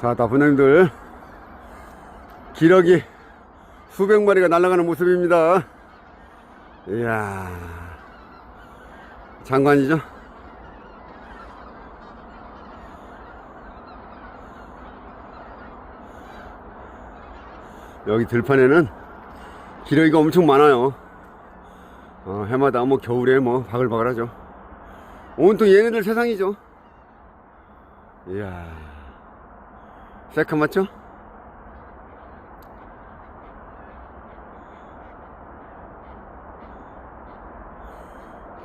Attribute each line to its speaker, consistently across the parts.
Speaker 1: 자, 다 분양들. 기러기. 수백 마리가 날아가는 모습입니다. 이야, 장관이죠? 여기 들판에는 기러기가 엄청 많아요. 어, 해마다 뭐 겨울에 뭐 바글바글하죠. 온통 얘네들 세상이죠. 이야. 새카맣죠?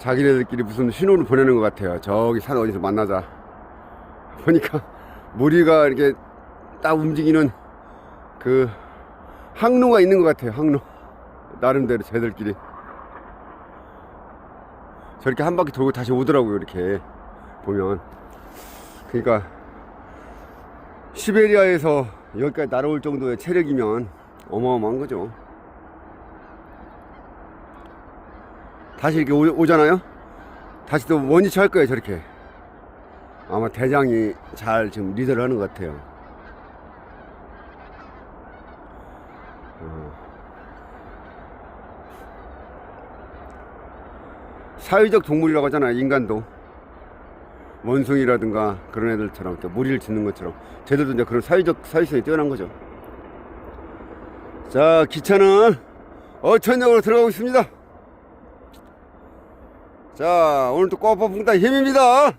Speaker 1: 자기네들끼리 무슨 신호를 보내는 것 같아요. 저기 산 어디서 만나자. 보니까 무리가 이렇게 딱 움직이는 그 항로가 있는 것 같아요. 항로. 나름대로 쟤들끼리. 저렇게 한 바퀴 돌고 다시 오더라고요. 이렇게 보면. 그러니까 시베리아에서 여기까지 날아올 정도의 체력이면 어마어마한 거죠. 다시 이렇게 오, 오잖아요? 다시 또 원위치 할 거예요, 저렇게. 아마 대장이 잘 지금 리더를 하는 것 같아요. 어. 사회적 동물이라고 하잖아요, 인간도. 원숭이라든가 그런 애들처럼 또 무리를 짓는 것처럼 쟤들도 이제 그런 사회적 사회성이 뛰어난 거죠. 자, 기차는 어천역으로 들어가고 있습니다. 자, 오늘 또 꼬아뽕다 힘입니다.